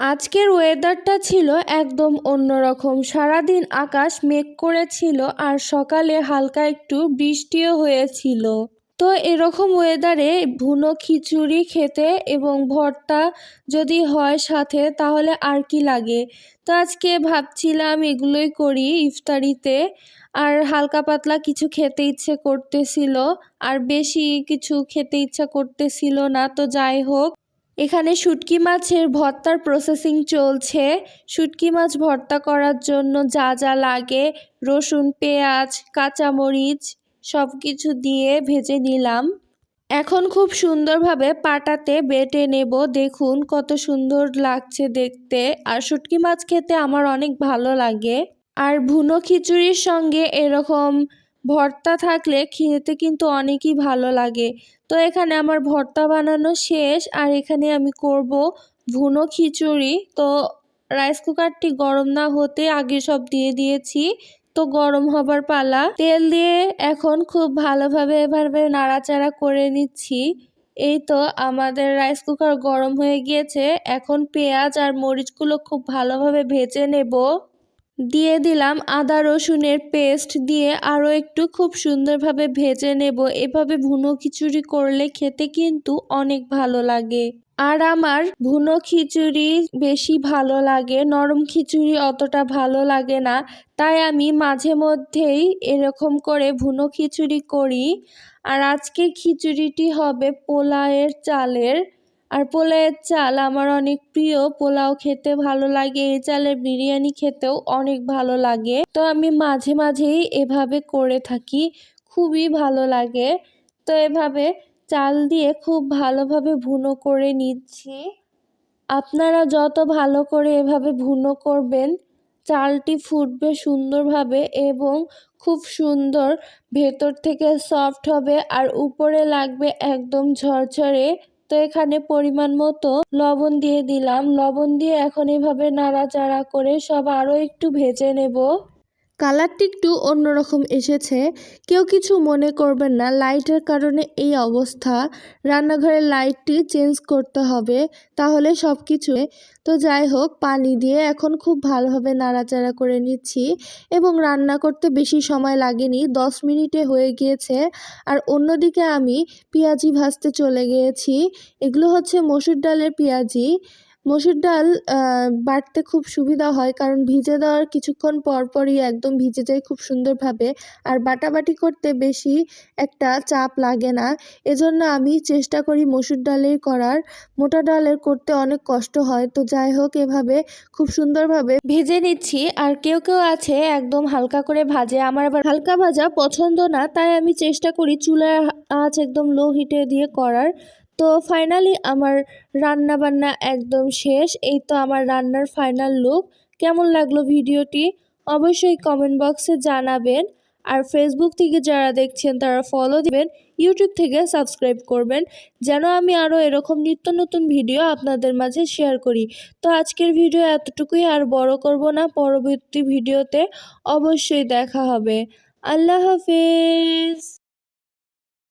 আজকের ওয়েদারটা ছিল একদম অন্যরকম। সারাদিন আকাশ মেঘ করেছিল আর সকালে হালকা একটু বৃষ্টিও হয়েছিল। তো এরকম ওয়েদারে ভুনো খিচুড়ি খেতে এবং ভর্তা যদি হয় সাথে, তাহলে আর কি লাগে? তো আজকে ভাবছিলাম এগুলোই করি ইফতারিতে। আর হালকা পাতলা কিছু খেতে ইচ্ছে করতেছিল, আর বেশি কিছু খেতে ইচ্ছা করতেছিল না। তো যাই হোক এখানে শুটকি মাছের ভর্তার প্রসেসিং চলছে। শুটকি মাছ ভর্তা করার জন্য যা যা লাগে, রসুন, পেঁয়াজ, কাঁচামরিচ সব কিছু দিয়ে ভেজে নিলাম। এখন খুব সুন্দরভাবে পাটাতে বেটে নেব। দেখুন কত সুন্দর লাগছে দেখতে। আর শুটকি মাছ খেতে আমার অনেক ভালো লাগে। আর ভুনো খিচুড়ির সঙ্গে এরকম ভর্তা থাকলে খেতে কিন্তু অনেকই ভালো লাগে। তো এখানে আমার ভর্তা বানানো শেষ, আর এখানে আমি করব ভুনো খিচুড়ি। তো রাইস কুকারটি গরম না হতে আগে সব দিয়ে দিয়েছি। তো গরম হবার পালা। তেল দিয়ে এখন খুব ভালোভাবে এভাবে নাড়াচাড়া করে নিচ্ছি। এই তো আমাদের রাইস কুকার গরম হয়ে গিয়েছে। এখন পেঁয়াজ আর মরিচগুলো খুব ভালোভাবে ভেজে নেব। দিয়ে দিলাম আদা রসুনের পেস্ট দিয়ে আরও একটু খুব সুন্দরভাবে ভেজে নেব। এভাবে ভুনো খিচুড়ি করলে খেতে কিন্তু অনেক ভালো লাগে। আর আমার ভুনো খিচুড়ি বেশি ভালো লাগে, নরম খিচুড়ি অতটা ভালো লাগে না। তাই আমি মাঝে মধ্যেই এরকম করে ভুনো খিচুড়ি করি। আর আজকে খিচুড়িটি হবে পোলায়ের চালের। আর পোলাওয়ের চাল আমার অনেক প্রিয়। পোলাও খেতে ভালো লাগে, এই চালের বিরিয়ানি খেতেও অনেক ভালো লাগে। তো আমি মাঝে মাঝেই এভাবে করে থাকি, খুবই ভালো লাগে। তো এভাবে চাল দিয়ে খুব ভালোভাবে ভুনো করে নিচ্ছি। আপনারা যত ভালো করে এভাবে ভুনো করবেন, চালটি ফুটবে সুন্দরভাবে এবং খুব সুন্দর ভেতর থেকে সফট হবে আর উপরে লাগবে একদম ঝরঝরে তো এখানে পরিমাণ মতো লবণ দিয়ে দিলাম। লবণ দিয়ে এখন এভাবে নাড়াচাড়া করে সব আরও একটু ভেজে নেব। কালারটি একটু অন্যরকম এসেছে। কেউ কিছু মনে করবেন না, লাইটের কারণে এই অবস্থা। রান্নাঘরের লাইটটি চেঞ্জ করতে হবে, তাহলে সব কিছু তো যাই হোক, পানি দিয়ে এখন খুব ভালোভাবে নাড়াচাড়া করে নিচ্ছি এবং রান্না করতে বেশি সময় লাগেনি, দশ মিনিটে হয়ে গিয়েছে। আর অন্যদিকে আমি পেঁয়াজি ভাজতে চলে গিয়েছি, এগুলো হচ্ছে মসুর ডালের পেঁয়াজি। মসুর ডাল বাটতে খুব সুবিধা হয় কারণ ভিজে দেওয়ার কিছুক্ষণ পর পরই একদম ভিজে যায় খুব সুন্দরভাবে। আর বাটাবাটি করতে বেশি একটা চাপ লাগে না। এজন্য আমি চেষ্টা করি মসুর ডালের করার। মোটা ডালের করতে অনেক কষ্ট হয়। তো যাই হোক, এভাবে খুব সুন্দরভাবে ভেজে নিচ্ছি। আর কেউ কেউ আছে একদম হালকা করে ভাজে। আমার আবার হালকা ভাজা পছন্দ না, তাই আমি চেষ্টা করি চুলার আঁচ একদম লো হিটে দিয়ে করার। তো ফাইনালি আমার রান্না বান্না একদম শেষ। এই তো আমার রান্নার ফাইনাল লুক কেমন লাগল ভিডিওটি? অবশ্যই কমেন্ট বক্সে জানাবেন। আর ফেসবুক থেকে যারা দেখছেন, তারা ফলো দিবেন। ইউটিউব থেকে সাবস্ক্রাইব করবেন। যেন আমি আরও এরকম নিত্য নতুন ভিডিও আপনাদের মাঝে শেয়ার করি। তো আজকের ভিডিও এতটুকুই। আর বড় করব না পরবর্তী ভিডিওতে অবশ্যই দেখা হবে। আল্লাহ হাফেজ।